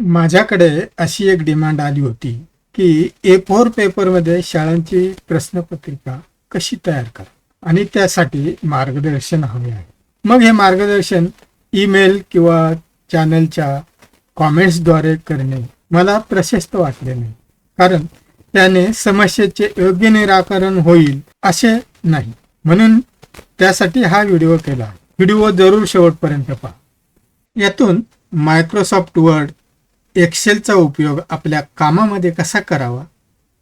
माझ्याकडे अशी एक डिमांड आली होती की ए फोर पेपरमध्ये शाळांची प्रश्नपत्रिका कशी तयार करा आणि त्यासाठी मार्गदर्शन हवे आहे. मग हे मार्गदर्शन ईमेल किंवा चॅनलच्या कॉमेंट्सद्वारे करणे मला प्रशस्त वाटले नाही. कारण त्याने समस्येचे योग्य निराकरण होईल असे नाही. म्हणून त्यासाठी हा व्हिडिओ केला. व्हिडिओ जरूर शेवटपर्यंत पहा. यातून मायक्रोसॉफ्ट वर्ड एक्सेलचा उपयोग आपल्या कामामध्ये कसा करावा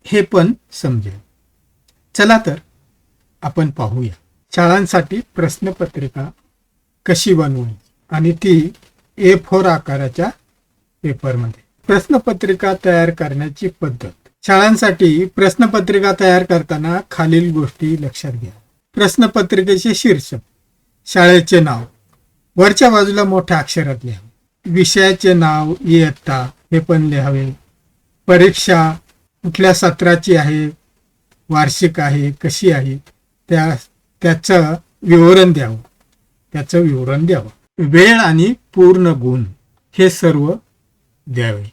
हे पण समजेल. चला तर आपण पाहूया. शाळांसाठी प्रश्नपत्रिका कशी बनवायची आणि ती ए फोर आकाराच्या पेपरमध्ये. प्रश्नपत्रिका तयार करण्याची पद्धत. शाळांसाठी प्रश्नपत्रिका तयार करताना खालील गोष्टी लक्षात घ्या. प्रश्नपत्रिकेचे शीर्षक. शाळेचे नाव. वरच्या बाजूला मोठ्या अक्षरात लिहा. विषयाचे नाव इयत्ता. हे पण लिहावे. परीक्षा कुठल्या सत्राची आहे? वार्षिक आहे? कशी आहे? त्या त्याचं विवरण द्यावं. त्याचं विवरण द्यावं. वेळ आणि पूर्ण गुण हे सर्व द्यावे.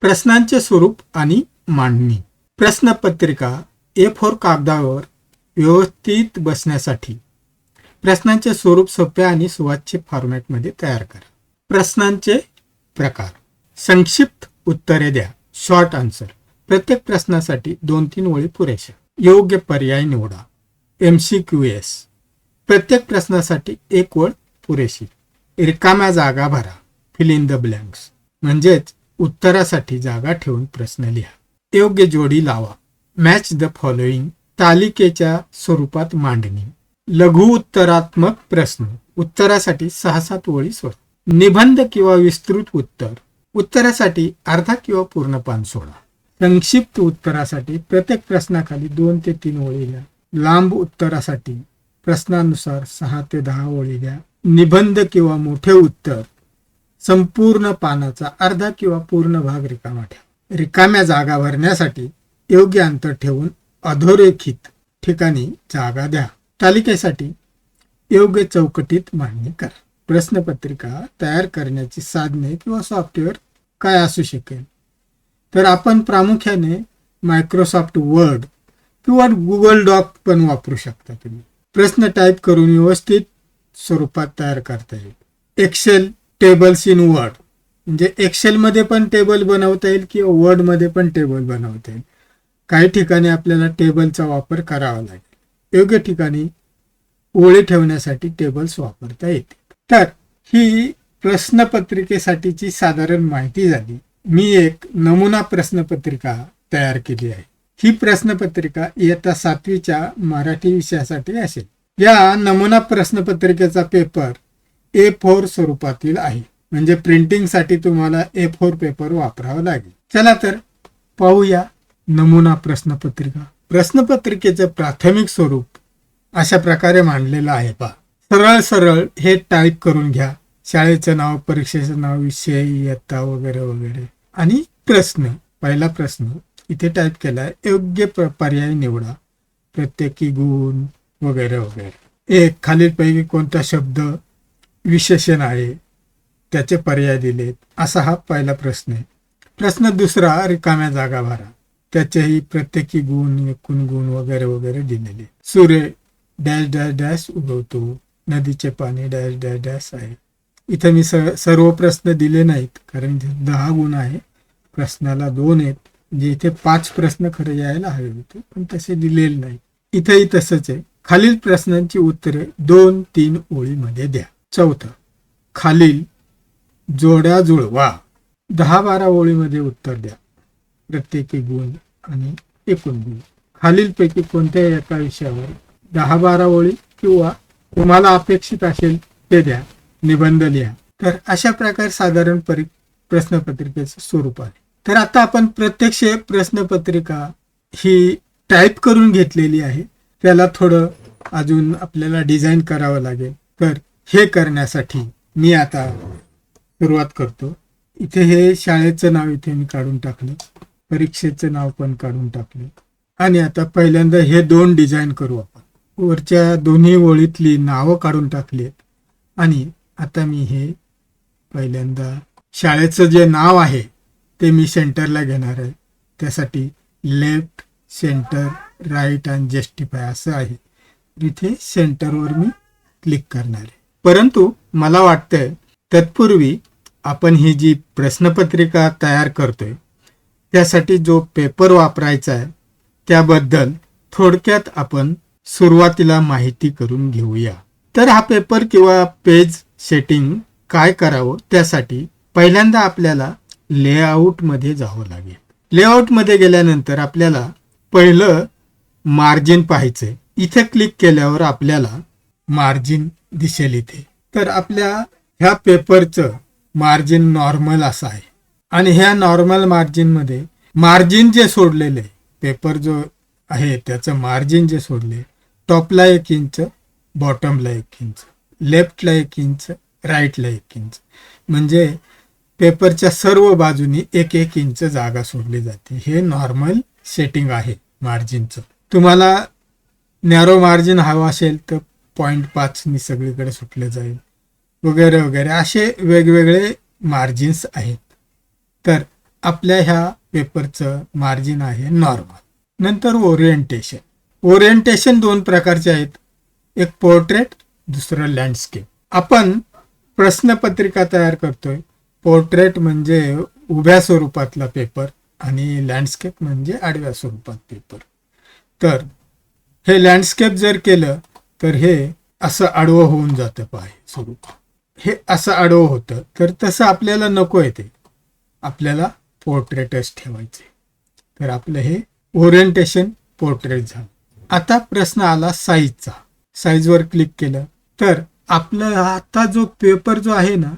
प्रश्नांचे स्वरूप आणि मांडणी. प्रश्नपत्रिका ए फोर कागदावर व्यवस्थित बसण्यासाठी प्रश्नांचे स्वरूप सोप्या आणि सुवाच्य फॉर्मॅटमध्ये तयार करा. प्रश्नांचे प्रकार. संक्षिप्त उत्तरे द्या. शॉर्ट आन्सर प्रत्येक प्रश्नासाठी दोन तीन ओळी पुरेशा. योग्य पर्याय निवडा. एम सी क्यू एस प्रत्येक प्रश्नासाठी एक ओळ पुरेशी. रिकाम्या जागा भरा. फिल इन द ब्लँक्स म्हणजेच उत्तरासाठी जागा ठेवून प्रश्न लिहा. योग्य जोडी लावा. मॅच द फॉलोईंग तालिकेच्या स्वरूपात मांडणी. लघु उत्तरात्मक प्रश्न. उत्तरासाठी सहा सात ओळी स्वच्छ. निबंध किंवा विस्तृत उत्तर. उत्तरासाठी अर्धा किंवा पूर्ण पान सोडा. संक्षिप्त उत्तरासाठी प्रत्येक प्रश्नाखाली दोन ते तीन ओळी द्या लांब उत्तरासाठी प्रश्नानुसार सहा ते दहा ओळी द्या निबंध किंवा मोठे उत्तर. संपूर्ण पानाचा अर्धा किंवा पूर्ण भाग रिकामा ठेवा. रिकाम्या जागा भरण्यासाठी योग्य अंतर ठेवून अधोरेखित ठिकाणी जागा द्या. तालिकेसाठी योग्य चौकटीत मांडणी करा. प्रश्नपत्रिका तयार करण्याची साधने किंवा सॉफ्टवेअर काय असू शकेल? तर आपण प्रामुख्याने मायक्रोसॉफ्ट वर्ड किंवा गुगल डॉक पण वापरू शकता तुम्ही. प्रश्न टाईप करून व्यवस्थित स्वरूपात तयार करता येईल. एक्सेल टेबल्स इन वर्ड म्हणजे एक्सेलमध्ये पण टेबल बनवता येईल किंवा वर्डमध्ये पण टेबल बनवता येईल. काही ठिकाणी आपल्याला टेबलचा वापर करावा लागेल. योग्य ठिकाणी ओळी ठेवण्यासाठी टेबल्स वापरता येते तर ही प्रश्नपत्रिकेसाठीची साधारण माहिती झाली. मी एक नमुना प्रश्नपत्रिका तयार केली आहे. ही प्रश्नपत्रिका इयत्ता सातवीच्या मराठी विषयासाठी असेल. या नमुना प्रश्नपत्रिकेचा पेपर ए फोर स्वरूपातील आहे. म्हणजे प्रिंटिंगसाठी तुम्हाला ए फोर पेपर वापरावा लागेल. चला तर पाहूया नमुना प्रश्नपत्रिका. प्रश्नपत्रिकेचं प्राथमिक स्वरूप अशा प्रकारे मांडलेलं आहे पा सरळ सरळ हे टाईप करून घ्या. शाळेचं नाव परीक्षेचं नाव विषय इयत्ता वगैरे वगैरे. आणि प्रश्न पहिला प्रश्न इथे टाईप केलाय योग्य पर्याय निवडा. प्रत्येकी गुण वगैरे वगैरे. एक खालीलपैकी कोणता शब्द विशेषण आहे? त्याचे पर्याय दिलेत. असा हा पहिला प्रश्न आहे. प्रश्न दुसरा रिकाम्या जागा भरा. त्याचेही प्रत्येकी गुण एकूण गुण वगैरे वगैरे दिलेले. सूर्य डॅश डॅश डॅश उगवतो. नदीचे पाणी डॅश डॅश डॅश आहे. इथं मी स सर्व प्रश्न दिले नाहीत कारण दहा गुण आहे. प्रश्नाला दोन आहेत. म्हणजे इथे पाच प्रश्न खरे यायला हवे होते पण तसे दिलेले नाही. इथेही तसंच आहे. खालील प्रश्नांची उत्तरे दोन तीन ओळीमध्ये द्या. चौथं खालील जोड्या जुळवा. दहा बारा ओळीमध्ये उत्तर द्या. प्रत्येकी गुण आणि एकूण गुण. खालीलपैकी कोणत्याही एका विषयावर दहा बारा ओळी किंवा तुम्हाला अपेक्षित असेल ते द्या निबंध लिहा. तर अशा प्रकारे साधारण परी प्रश्नपत्रिकेचं स्वरूप आहे. तर आता आपण प्रत्यक्ष प्रश्नपत्रिका ही टाईप करून घेतलेली आहे. त्याला थोडं अजून आपल्याला डिझाईन करावं लागेल. तर हे करण्यासाठी मी आता सुरुवात करतो. इथे हे शाळेचं नाव इथे मी काढून टाकलं. परीक्षेचं नाव पण काढून टाकलं. आणि आता पहिल्यांदा हे दोन डिझाईन करू आपण. वरच्या दोन्ही ओळीतली नावं काढून टाकली आहेत आणि आता मी हे पहिल्यांदा शाळेचं जे नाव आहे ते मी सेंटरला घेणार आहे. त्यासाठी लेफ्ट सेंटर राईट आणि जस्टिफाय असं आहे. इथे सेंटरवर मी क्लिक करणार आहे. परंतु मला वाटतंय तत्पूर्वी आपण ही जी प्रश्नपत्रिका तयार करतोय त्यासाठी जो पेपर वापरायचा आहे त्याबद्दल थोडक्यात आपण सुरुवातीला माहिती करून घेऊया. तर हा पेपर किंवा पेज सेटिंग काय करावं त्यासाठी पहिल्यांदा आपल्याला लेआउटमध्ये जावं लागेल. लेआउटमध्ये गेल्यानंतर आपल्याला पहिलं मार्जिन पाहायचंय. इथे क्लिक केल्यावर आपल्याला मार्जिन दिसेल इथे. तर आपल्या ह्या पेपरचं मार्जिन नॉर्मल असं आहे. आणि ह्या नॉर्मल मार्जिनमध्ये मार्जिन जे सोडलेले पेपर जो आहे त्याचं मार्जिन जे सोडले टॉपला एक इंच बॉटमला एक इंच लेफ्टला एक इंच राईटला एक इंच. म्हणजे पेपरच्या सर्व बाजूनी एक एक इंच जागा सोडली जाते. हे नॉर्मल सेटिंग आहे मार्जिनचं. तुम्हाला नॅरो मार्जिन हवं असेल तर पॉईंट पाचनी सगळीकडे सुटले जाईल. वगैरे वगैरे. असे वेगवेगळे मार्जिन्स आहेत. तर आपल्या ह्या पेपरचं मार्जिन आहे नॉर्मल नंतर ओरिएंटेशन ओरिएंटेशन दोन प्रकारचे आहेत. एक पोर्ट्रेट दुसरं लँडस्केप. आपण प्रश्नपत्रिका तयार करतोय. पोर्ट्रेट म्हणजे उभ्या स्वरूपातला पेपर आणि लँडस्केप म्हणजे आडव्या स्वरूपात पेपर. तर हे लँडस्केप जर केलं तर हे असं आडवं होऊन जातं पाय स्वरूप. हे असं आडवं होतं तर तसं आपल्याला नको येते आपल्याला पोर्ट्रेटच ठेवायचे. तर आपलं हे ओरिएंटेशन पोर्ट्रेट झालं. आता प्रश्न आला साईजचा साईजवर क्लिक केलं. तर आपलं आता जो पेपर जो आहे ना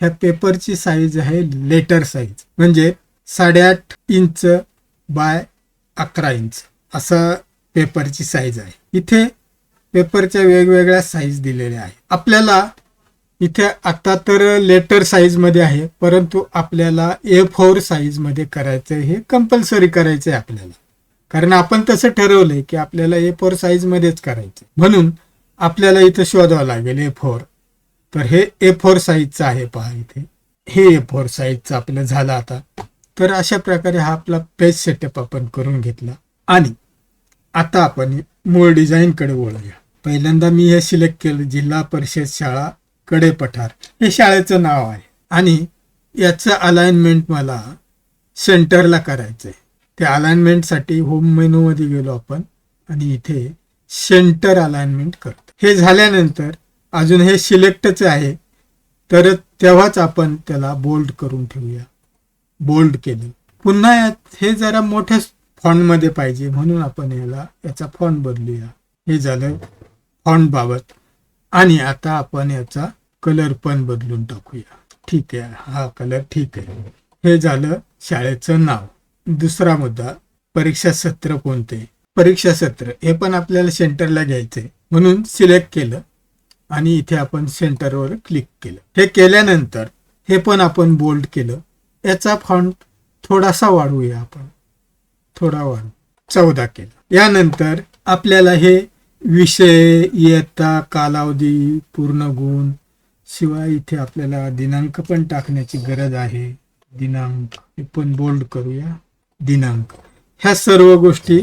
ह्या पेपरची साईज आहे लेटर साईज म्हणजे साडेआठ इंच बाय अकरा इंच. असं पेपरची साईज आहे. इथे पेपरच्या वेगवेगळ्या साईज दिलेल्या आहे आपल्याला इथे आता तर लेटर साईजमध्ये आहे परंतु आपल्याला ए फोर साईजमध्ये करायचं हे कंपल्सरी करायचं आहे आपल्याला. कारण आपण तसं ठरवलंय की आपल्याला ए फोर साईज मध्येच करायचं म्हणून आपल्याला इथं शोधावं लागेल ए फोर तर हे ए फोर साईजचं आहे पहा इथे. हे ए फोर साईजचं आपलं झालं आता. तर अशा प्रकारे हा आपला पेज सेटअप आपण करून घेतला. आणि आता आपण मूळ डिझाईनकडे वळूया. पहिल्यांदा मी हे सिलेक्ट केलं जिल्हा परिषद शाळा कडे पठार हे शाळेचं नाव आहे. आणि याचं अलाइनमेंट मला सेंटरला करायचंय. त्या अलाइनमेंटसाठी होम मेनूमध्ये गेलो आपण आणि इथे सेंटर अलाइनमेंट करतो. हे झाल्यानंतर अजून हे सिलेक्टच आहे. तर तेव्हाच आपण त्याला बोल्ड करून ठेवूया. बोल्ड केलं. पुन्हा यात हे जरा मोठ्या फॉन्टमध्ये पाहिजे. म्हणून आपण याला याचा फॉन्ट बदलूया. हे झालं फॉन्ट बाबत. आणि आता आपण याचा कलर पण बदलून टाकूया. ठीक आहे. हा कलर ठीक आहे. हे झालं शाळेचं नाव. दुसरा मुद्दा परीक्षा सत्र कोणते? परीक्षा सत्र हे पण आपल्याला सेंटरला घ्यायचे. म्हणून सिलेक्ट केलं आणि इथे आपण सेंटरवर क्लिक केलं. हे केल्यानंतर हे पण आपण बोल्ड केलं. याचा फॉन्ट थोडासा वाढवूया आपण. थोडा वाढू चौदा केलं. यानंतर आपल्याला हे विषय इयत्ता कालावधी पूर्ण गुण शिवाय इथे आपल्याला दिनांक पण टाकण्याची गरज आहे. दिनांक हे पण बोल्ड करूया. दिनांक. ह्या सर्व गोष्टी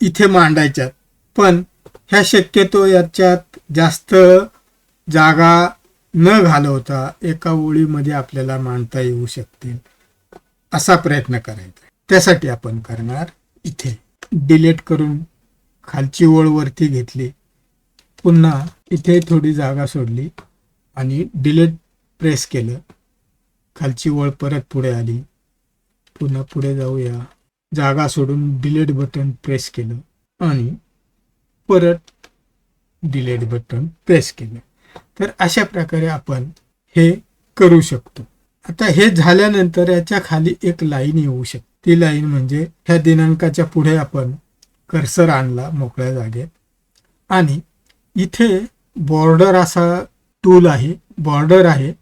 इथे मांडायच्यात. पण ह्या शक्यतो याच्यात जास्त जागा न घालवता एका ओळीमध्ये आपल्याला मांडता येऊ शकतील असा प्रयत्न करायचा त्यासाठी आपण करणार इथे. डिलीट करून खालची ओळ वरती घेतली. पुन्हा इथे थोडी जागा सोडली आणि डिलीट प्रेस केलं. खालची ओळ परत पुढे आली. पुन्हा पुढे जाऊया. जागा सोडून डिलीट बटन प्रेस केलं आणि परत डिलीट बटन प्रेस केलं. तर अशा प्रकारे आपण हे करू शकतो. आता हे झाल्यानंतर याच्या खाली एक लाईन येऊ शकते. ती लाईन म्हणजे ह्या दिनांकाच्या पुढे आपण कर्सर आणला मोकळ्या जागेत. आणि इथे बॉर्डर असा टूल आहे बॉर्डर आहे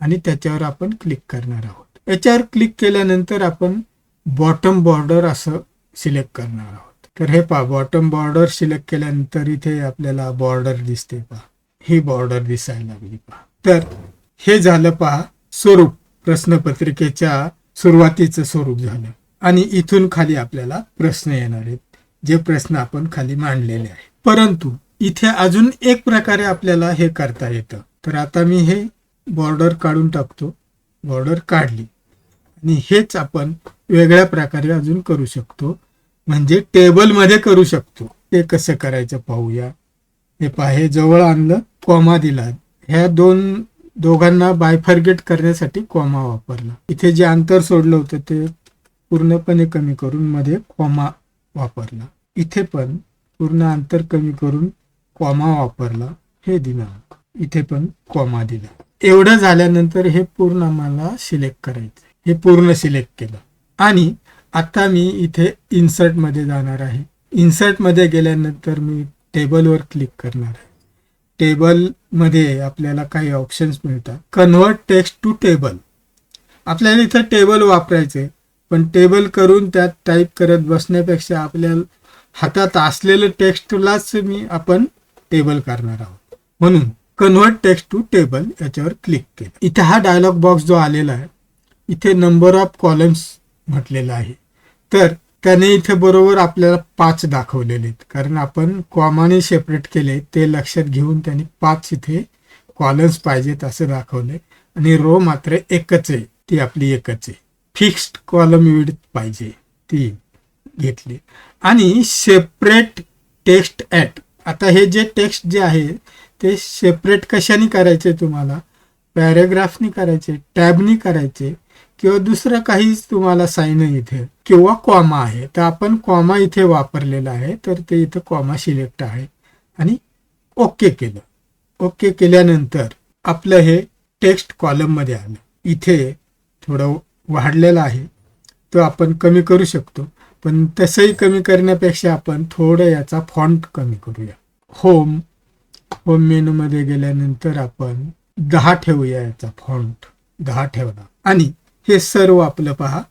आणि त्याच्यावर आपण क्लिक करणार आहोत. याच्यावर क्लिक केल्यानंतर आपण बॉटम बॉर्डर असं सिलेक्ट करणार आहोत. तर हे पहा बॉटम बॉर्डर सिलेक्ट केल्यानंतर इथे आपल्याला बॉर्डर दिसते पहा. ही बॉर्डर दिसायला लागली पहा. तर हे झालं पहा स्वरूप प्रश्नपत्रिकेच्या सुरुवातीचं स्वरूप झालं. आणि इथून खाली आपल्याला प्रश्न येणार आहेत जे प्रश्न आपण खाली मांडलेले आहेत. परंतु इथे अजून एक प्रकारे आपल्याला हे करता येतं. तर आता मी हे बॉर्डर काढून टाकतो. बॉर्डर काढली. आणि हेच आपण वेगळ्या प्रकारे अजून करू शकतो. म्हणजे टेबलमध्ये करू शकतो. ते कसं करायचं पाहूया. हे पहा हे जवळ आणलं कॉमा दिला. ह्या दोन दोघांना बायफर्गेट करण्यासाठी कॉमा वापरला. इथे जे अंतर सोडलं होतं ते पूर्णपणे कमी करून मध्ये कॉमा वापरला. इथे पण पूर्ण अंतर कमी करून कॉमा वापरला. हे दिनांक इथे पण कॉमा दिला. एवढं झाल्यानंतर हे पूर्ण आम्हाला सिलेक्ट करायचं हे पूर्ण सिलेक्ट केलं. आणि आता मी इथे इन्सर्टमध्ये जाणार आहे. इन्सर्टमध्ये गेल्यानंतर मी टेबलवर क्लिक करणार आहे. टेबलमध्ये आपल्याला काही ऑप्शन्स मिळतात. कन्वर्ट टेक्स्ट टू टेबल आपल्याला इथं टेबल वापरायचे पण टेबल करून त्यात टाईप करत बसण्यापेक्षा आपल्या हातात असलेलं टेक्स्टलाच मी आपण टेबल करणार आहोत. म्हणून कन्वर्ट टेक्स्ट टू टेबल याच्यावर क्लिक केलं. इथे हा डायलॉग बॉक्स जो आलेला आहे इथे नंबर ऑफ कॉलम्स म्हटलेला आहे. तर त्याने इथे बरोबर आपल्याला पाच दाखवलेले आहेत. कारण आपण कॉमाने सेपरेट केले ते लक्षात घेऊन त्यांनी पाच इथे कॉलम्स पाहिजेत असं दाखवले आणि रो मात्र एकच आहे ती आपली एकच आहे. फिक्स्ड कॉलम विड पाहिजे ती घेतली. आणि सेपरेट टेक्स्ट ॲट आता हे जे टेक्स्ट जे आहे ते सेपरेट कशाने करायचे तुम्हाला? पॅरेग्राफनी करायचे टॅबनी करायचे किंवा दुसरं काहीच तुम्हाला साईन इथे किंवा कॉमा आहे तर आपण कॉमा इथे वापरलेला आहे तर ते इथं कॉमा सिलेक्ट आहे. आणि ओके केलं. ओके केल्यानंतर आपलं हे टेक्स्ट कॉलममध्ये आलं. इथे थोडं वाढलेलं आहे तो आपण कमी करू शकतो. पण तसंही कमी करण्यापेक्षा आपण थोडं याचा फॉन्ट कमी करूया. होम होम मेनूमध्ये गेल्यानंतर आपण दहा ठेवूया याचा फॉन्ट दहा ठेवला आणि हे सर्व आपलं पहा.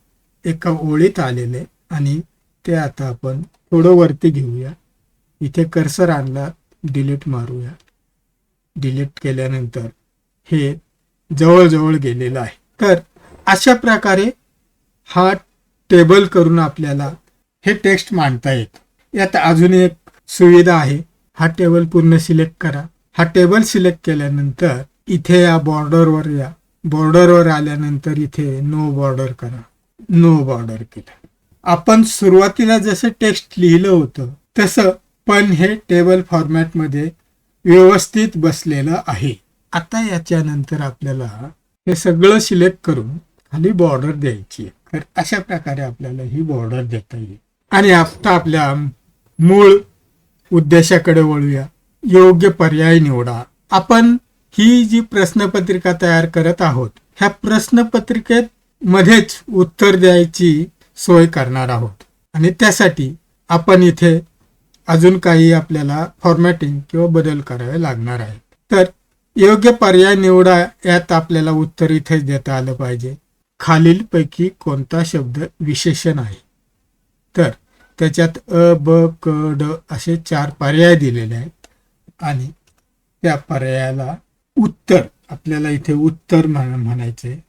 एका ओळीत आलेले आणि ते आता आपण थोडं वरती घेऊया. इथे कर्सर आणला डिलीट मारूया. डिलीट केल्यानंतर हे जवळजवळ गेलेलं आहे. तर अशा प्रकारे हा टेबल करून आपल्याला हे टेक्स्ट मांडता येत. यात अजून एक सुविधा आहे. हा टेबल पूर्ण सिलेक्ट करा. हा टेबल सिलेक्ट केल्यानंतर इथे या बॉर्डरवर या. बॉर्डरवर आल्यानंतर इथे नो बॉर्डर करा. नो बॉर्डर केलं. आपण सुरुवातीला जसं टेक्स्ट लिहिलं होतं तसं पण हे टेबल फॉर्मॅटमध्ये व्यवस्थित बसलेलं आहे. आता याच्यानंतर आपल्याला हे सगळं सिलेक्ट करून खाली बॉर्डर द्यायची आहे. तर अशा प्रकारे आपल्याला ही बॉर्डर देता येईल. आणि आता आपल्या मूळ उद्देशाकडे वळूया. योग्य पर्याय निवडा. आपण ही जी प्रश्नपत्रिका तयार करत आहोत ह्या प्रश्नपत्रिकेत मध्येच उत्तर द्यायची सोय करणार आहोत. आणि त्यासाठी आपण इथे अजून काही आपल्याला फॉर्मॅटिंग किंवा बदल करावे लागणार आहेत. तर योग्य पर्याय निवडा यात आपल्याला उत्तर इथेच देता आलं पाहिजे. खालीलपैकी कोणता शब्द विशेषण आहे? तर त्याच्यात अ ब क ड असे चार पर्याय दिलेले आहेत. आणि त्या पर्यायाला उत्तर. आपल्याला इथे उत्तर म्हणायचे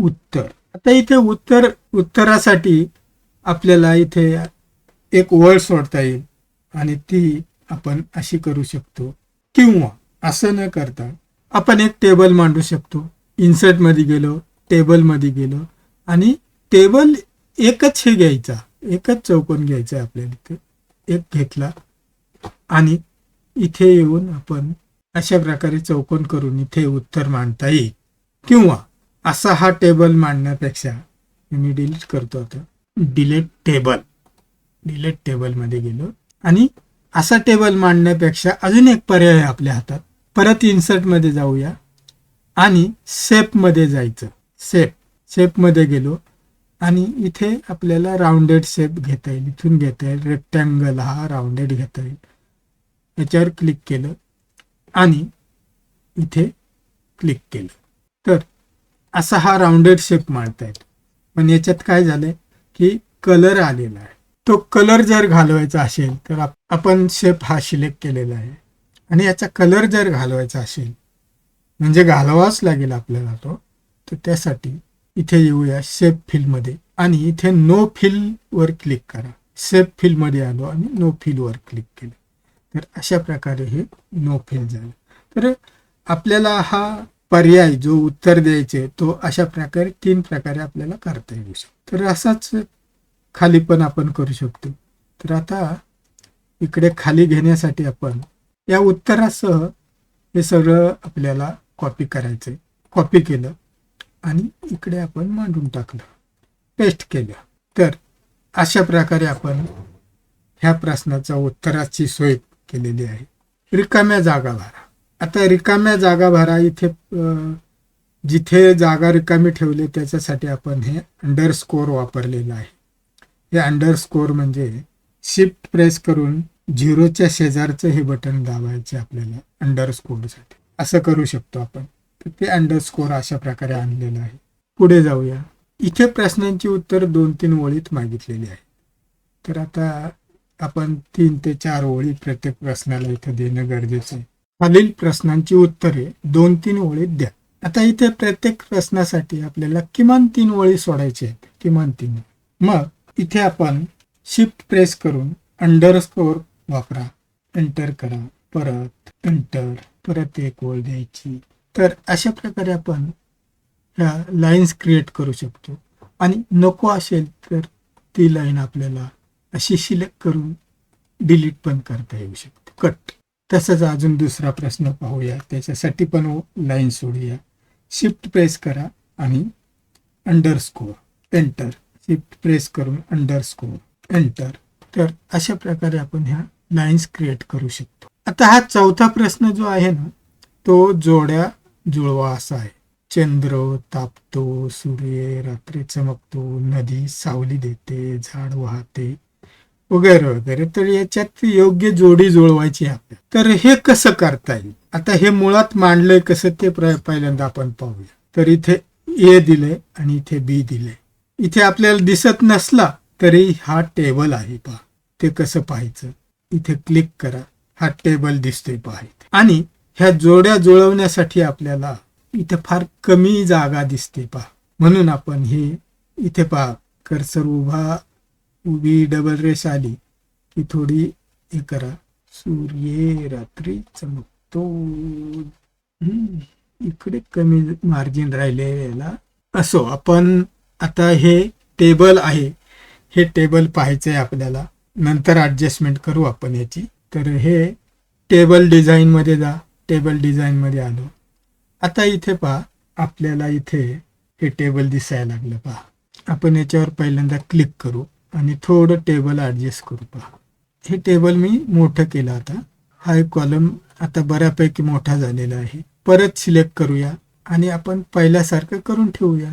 उत्तर. आता इथे उत्तर उत्तरासाठी आपल्याला इथे एक ओळ सोडता येईल. आणि ती आपण अशी करू शकतो. किंवा असं न करता आपण एक टेबल मांडू शकतो. इन्सर्टमध्ये गेलो टेबलमध्ये गेलो. आणि टेबल एकच हे घ्यायचा. एकच चौकोन घ्यायचा आहे आपल्याला इथे. एक घेतला. आणि इथे येऊन आपण अशा प्रकारे चौकोन करून इथे उत्तर मांडता येईल. किंवा असा हा टेबल मांडण्यापेक्षा मी डिलीट करतो आता. Delete table. डिलेट टेबलमध्ये गेलो. आणि असा टेबल मांडण्यापेक्षा अजून एक पर्याय आहे आपल्या हातात. परत इन्सर्टमध्ये जाऊया. आणि शेपमध्ये जायचं. शेप. शेपमध्ये गेलो. आणि इथे आपल्याला राऊंडेड शेप घेता येईल. इथून घेता येईल. रेक्टँगल हा राऊंडेड घेता येईल. याच्यावर क्लिक केलं. आणि इथे क्लिक केलं. तर असा हा राऊंडेड शेप मांडता येतो. पण याच्यात काय झालंय की कलर आलेला आहे. तो कलर जर घालवायचा असेल तर आपण शेप हा सिलेक्ट केलेला आहे. आणि याचा कलर जर घालवायचा असेल म्हणजे घालवाच लागेल आपल्याला तो तर त्यासाठी इथे येऊया शेप फिल आणि इथे नो फिल वर क्लिक करा. सेफ फील्डमध्ये आलो आणि नो फिल वर क्लिक केलं. तर अशा प्रकारे हे नो फेल झालं. तर आपल्याला हा पर्याय जो उत्तर द्यायचे तो अशा प्रकारे तीन प्रकारे आपल्याला करता येऊ शकतो. तर असाच खाली पण आपण करू शकतो. तर आता इकडे खाली घेण्यासाठी आपण या उत्तरासह हे सगळं आपल्याला कॉपी करायचंय कॉपी केलं आणि इकडे आपण मांडून टाकलं. पेस्ट केलं. तर अशा प्रकारे आपण ह्या प्रश्नाचा उत्तराची सोय केलेली आहे. रिकाम्या जागा भरा. आता रिकाम्या जागा भरा इथे जिथे जागा रिकामी ठेवली त्याच्यासाठी आपण हे अंडर स्कोर वापरलेलं आहे. हे अंडर स्कोर म्हणजे शिफ्ट प्रेस करून झिरोच्या शेजारचं हे बटन दाबायचे आपल्याला अंडर स्कोरसाठी असं करू शकतो आपण. तर ते अंडर स्कोर अशा प्रकारे आणलेलं आहे. पुढे जाऊया. इथे प्रश्नांची उत्तर दोन तीन ओळीत मागितलेली आहे. तर आता आपण तीन ते चार ओळी प्रत्येक प्रश्नाला इथे देणं गरजेचं आहे. खालील प्रश्नांची उत्तरे दोन तीन ओळीत द्या. आता इथे प्रत्येक प्रश्नासाठी आपल्याला किमान तीन ओळी सोडायची आहेत. किमान तीन. मग इथे आपण शिफ्ट प्रेस करून अंडर स्कोर वापरा. एंटर करा. परत एंटर परत एक ओळ द्यायची. तर अशा प्रकारे आपण ह्या लाईन्स क्रिएट करू शकतो. आणि नको असेल तर ती लाईन आपल्याला अशी सिलेक्ट करून डिलीट पण करता येऊ शकते. कट तसंच अजून दुसरा प्रश्न पाहूया. त्याच्यासाठी पण लाईन सोडूया. शिफ्ट प्रेस करा आणि अंडरस्कोर एंटर शिफ्ट प्रेस करून अंडरस्कोर एंटर तर अशा प्रकारे आपण ह्या लाईन्स क्रिएट करू शकतो. आता हा चौथा प्रश्न जो आहे ना तो जोड्या जुळवा असा आहे. चंद्र तापतो सूर्य रात्री चमकतो नदी सावली देते झाड वाहते वगैरे वगैरे. तर याच्यात योग्य जोडी जुळवायची आपल्या तर हे कसं करता येईल? आता हे मुळात मांडलंय कसं ते पहिल्यांदा आपण पाहूया. तर इथे ए दिले आणि इथे बी दिले इथे आपल्याला दिसत नसला तरी हा टेबल आहे पहा. ते कसं पाहायचं? इथे क्लिक करा. हा टेबल दिसतोय पहा आणि ह्या जोड्या जुळवण्यासाठी आपल्याला इथे फार कमी जागा दिसते पहा. म्हणून आपण हे इथे पहा. कर्सर उभा उभी डबल रेस आली की थोडी हे करा. सूर्य रात्री चमकतो. इकडे कमी मार्जिन राहिलेला असो. आपण आता हे टेबल आहे. हे टेबल पाहायचं आहे आपल्याला. नंतर ॲडजस्टमेंट करू आपण याची. तर हे टेबल डिझाईन मध्ये जा. टेबल डिझाईन मध्ये आलो. आता इथे पहा. आपल्याला इथे हे टेबल दिसायला लागलं पहा. आपण याच्यावर पहिल्यांदा क्लिक करू. आणि थोडं टेबल ऍडजस्ट करू पहा. हे टेबल मी मोठं केलं आता. हा एक कॉलम आता बऱ्यापैकी मोठा झालेला आहे. परत सिलेक्ट करूया आणि आपण पहिल्यासारखं करून ठेवूया.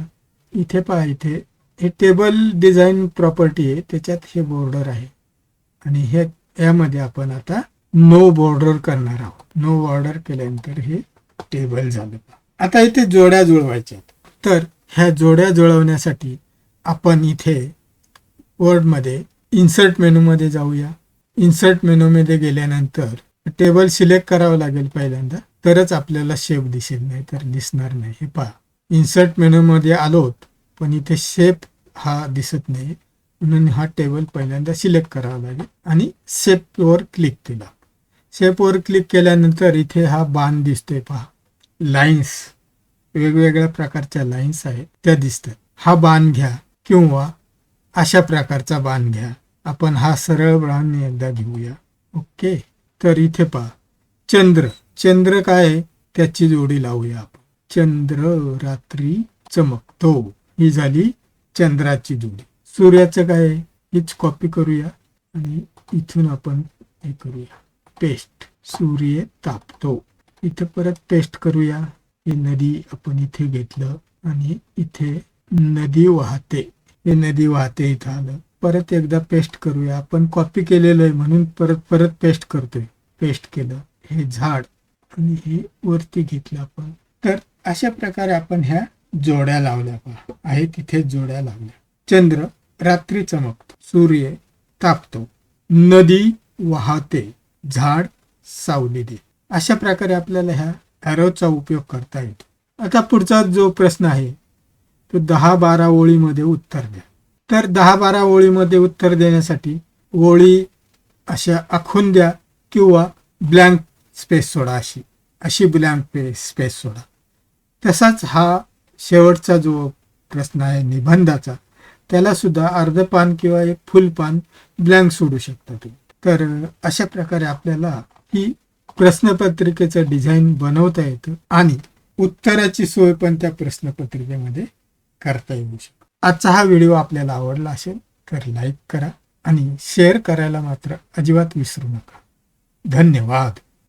इथे पहा इथे. हे टेबल डिझाईन प्रॉपर्टी आहे. त्याच्यात हे बॉर्डर आहे. आणि हे यामध्ये आपण आता नो बॉर्डर करणार आहोत. नो बॉर्डर केल्यानंतर हे टेबल झालं. आता इथे जोड्या जुळवायच्या आहेत. तर ह्या जोड्या जुळवण्यासाठी आपण इथे वर्डमध्ये इन्सर्ट मेनूमध्ये जाऊया. इन्सर्ट मेनूमध्ये गेल्यानंतर टेबल सिलेक्ट करावं लागेल पहिल्यांदा. तरच आपल्याला शेप दिसेल नाही तर दिसणार नाही. हे पहा. इन्सर्ट मेनूमध्ये आलोत पण इथे शेप हा दिसत नाही म्हणून हा टेबल पहिल्यांदा सिलेक्ट करावा लागेल आणि शेपवर क्लिक केला. शेपवर क्लिक केल्यानंतर इथे हा बाण दिसतोय पहा. लाईन्स वेगवेगळ्या प्रकारच्या लाईन्स आहेत त्या दिसतात. हा बाण घ्या किंवा अशा प्रकारचा बाण घ्या. आपण हा सरळ बाण एकदा घेऊया. ओके? तर इथे पहा. चंद्र. चंद्र काय आहे? त्याची जोडी लावूया आपण. चंद्र रात्री चमकतो. ही झाली चंद्राची जोडी. सूर्याचं काय हीच कॉपी करूया आणि इथून आपण हे करूया. पेस्ट. सूर्य तापतो. इथे परत पेस्ट करूया. ही नदी आपण इथे घेतलं आणि इथे नदी वाहते. हे नदी वाहते इथं आलं. परत एकदा पेस्ट करूया. आपण कॉपी केलेलं आहे म्हणून परत परत पेस्ट करतोय. पेस्ट केलं. हे झाड आणि हे वरती घेतलं आपण. तर अशा प्रकारे आपण ह्या जोड्या लावल्या पहा आहे तिथे जोड्या लावल्या. चंद्र रात्री चमकतो. सूर्य तापतो. नदी वाहते. झाड सावली दे. अशा प्रकारे आपल्याला ह्या ॲरोचा उपयोग करता येतो. आता पुढचा जो प्रश्न आहे तो दहा बारा ओळीमध्ये उत्तर द्या. तर दहा बारा ओळीमध्ये उत्तर देण्यासाठी ओळी अशा आखून द्या किंवा ब्लँक स्पेस सोडा अशी. अशी ब्लँक स्पेस सोडा. तसाच हा शेवटचा जो प्रश्न आहे निबंधाचा त्याला सुद्धा अर्ध पान किंवा एक फुल पान ब्लँक सोडू शकता तुम्ही. तर अशा प्रकारे आपल्याला ही प्रश्नपत्रिकेचं डिझाईन बनवता येतं आणि उत्तराची सोय पण त्या प्रश्नपत्रिकेमध्ये करता येऊ शकतो. आजचा हा व्हिडिओ आपल्याला आवडला असेल तर लाईक करा आणि शेअर करायला मात्र अजिबात विसरू नका. धन्यवाद.